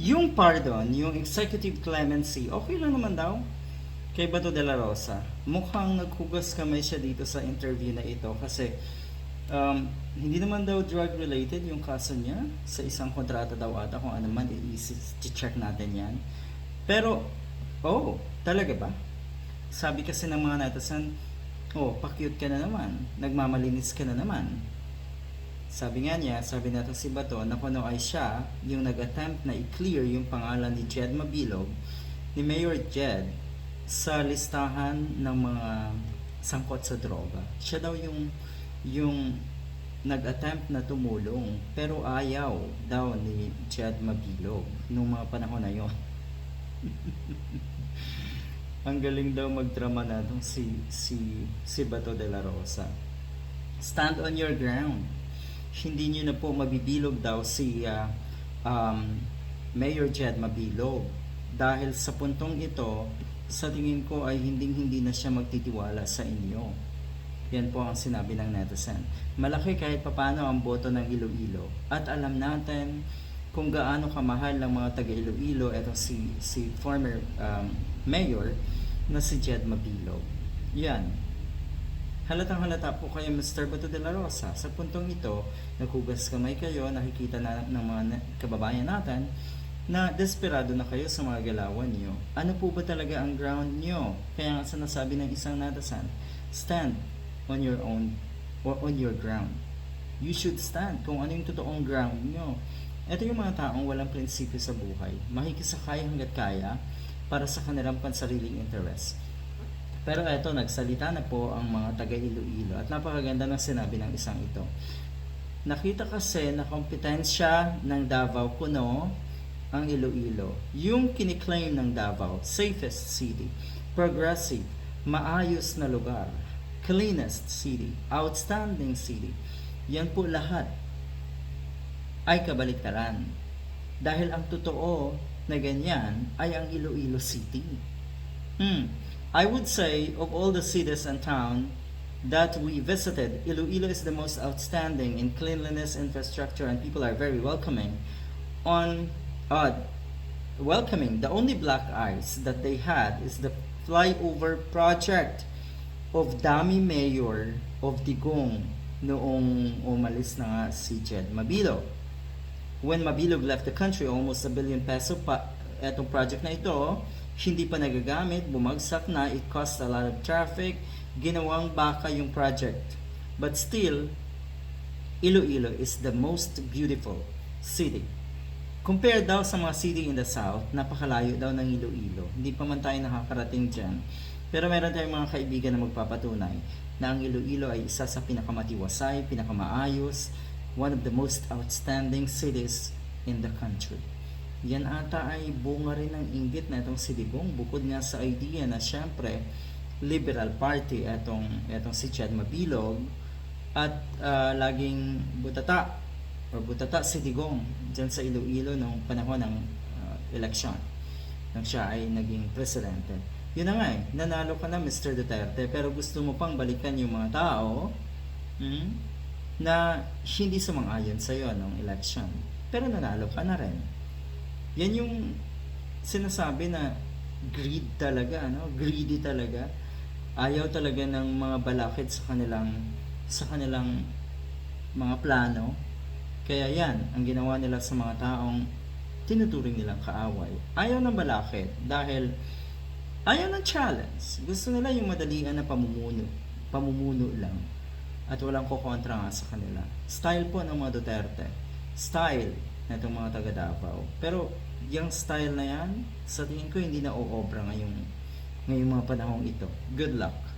yung pardon, yung executive clemency, okay lang naman daw kay Bato de la Rosa. Mukhang naghugas kamay siya dito sa interview na ito kasi um, hindi naman daw drug related yung kaso niya sa isang kontrata daw ata kung ano man i-check natin yan. Pero, oh, talaga ba? Sabi kasi ng mga netizen, oh, pa-cute ka na naman, nagmamalinis ka na naman. Sabi nga niya, sabi natin si Bato, na kuno ay siya yung nag-attempt na i-clear yung pangalan ni Jed Mabilog, ni Mayor Jed, sa listahan ng mga sangkot sa droga. Siya daw yung yung nag-attempt na tumulong pero ayaw daw ni Jed Mabilog nung mga panahon na yon. Ang galing daw magdrama na si si si Bato de la Rosa. Stand on your ground. Hindi niyo na po mabibilog daw si ah, um, Mayor Jed Mabilog dahil sa puntong ito sa tingin ko ay hindi hindi na siya magtitiwala sa inyo. Yan po ang sinabi ng netizen. Malaki kahit papano ang boto ng Iloilo at alam natin kung gaano kamahal ng mga taga Iloilo eto si si former um, mayor na si Jed Mabilog. Yan. Halatang halata po kayo Mr. Bato de la Rosa. Sa puntong ito, naghugas kamay kayo, nakikita na ng mga kababayan natin na desperado na kayo sa mga galawan nyo. Ano po ba talaga ang ground nyo? Kaya nga sinasabi ng isang natasan, stand on your own or on your ground. You should stand kung ano yung totoong ground nyo. Ito yung mga taong walang prinsipyo sa buhay. Makikisakay hanggat kaya para sa kanilang pansariling interest. Pero eto, nagsalita na po ang mga taga Iloilo at napakaganda ng sinabi ng isang ito. Nakita kasi na kompetensya ng Davao Kuno ang Iloilo. Yung kiniklaim ng Davao, safest city, progressive, maayos na lugar, cleanest city, outstanding city. Yan po lahat ay kabaliktaran. Dahil ang totoo na ganyan ay ang Iloilo City. Hmm. I would say of all the cities and town that we visited, Iloilo is the most outstanding in cleanliness, infrastructure, and people are very welcoming. On uh, welcoming, the only black eyes that they had is the flyover project of Dami Mayor of Digong noong umalis na si Jed Mabilog. When Mabilog left the country, almost a billion peso pa etong project na ito, hindi pa nagagamit, bumagsak na, it caused a lot of traffic, ginawang baka yung project. But still, Iloilo is the most beautiful city. Compare daw sa mga city in the south, napakalayo daw ng Iloilo. Hindi pa man tayo nakakarating dyan. Pero meron tayong mga kaibigan na magpapatunay na ang Iloilo ay isa sa pinakamatiwasay, pinakamaayos, one of the most outstanding cities in the country. Yan ata ay bunga rin ng inggit na itong si Digong bukod nga sa idea na syempre Liberal Party etong etong si Chad Mabilog at ah, laging butata or butata si Digong dyan sa Iloilo noong panahon ng ah, eleksyon nang siya ay naging presidente. Yun na nga eh, nanalo ka na Mr. Duterte pero gusto mo pang balikan yung mga tao hmm, na hindi sumang-ayon sa iyo nung election. Pero nanalo ka na rin. Yan yung sinasabi na greed talaga, ano? Greedy talaga. Ayaw talaga ng mga balakid sa kanilang sa kanilang mga plano. Kaya yan, ang ginawa nila sa mga taong tinuturing nilang kaaway. Ayaw ng balakid dahil ayaw ng challenge. Gusto nila yung madalian na pamumuno. Pamumuno lang. At walang kukontra nga sa kanila. Style po ng mga Duterte. Style itong mga taga Davao. Pero yung style na yan, sa tingin ko hindi na uobra ngayong, ngayong mga panahong ito. Good luck.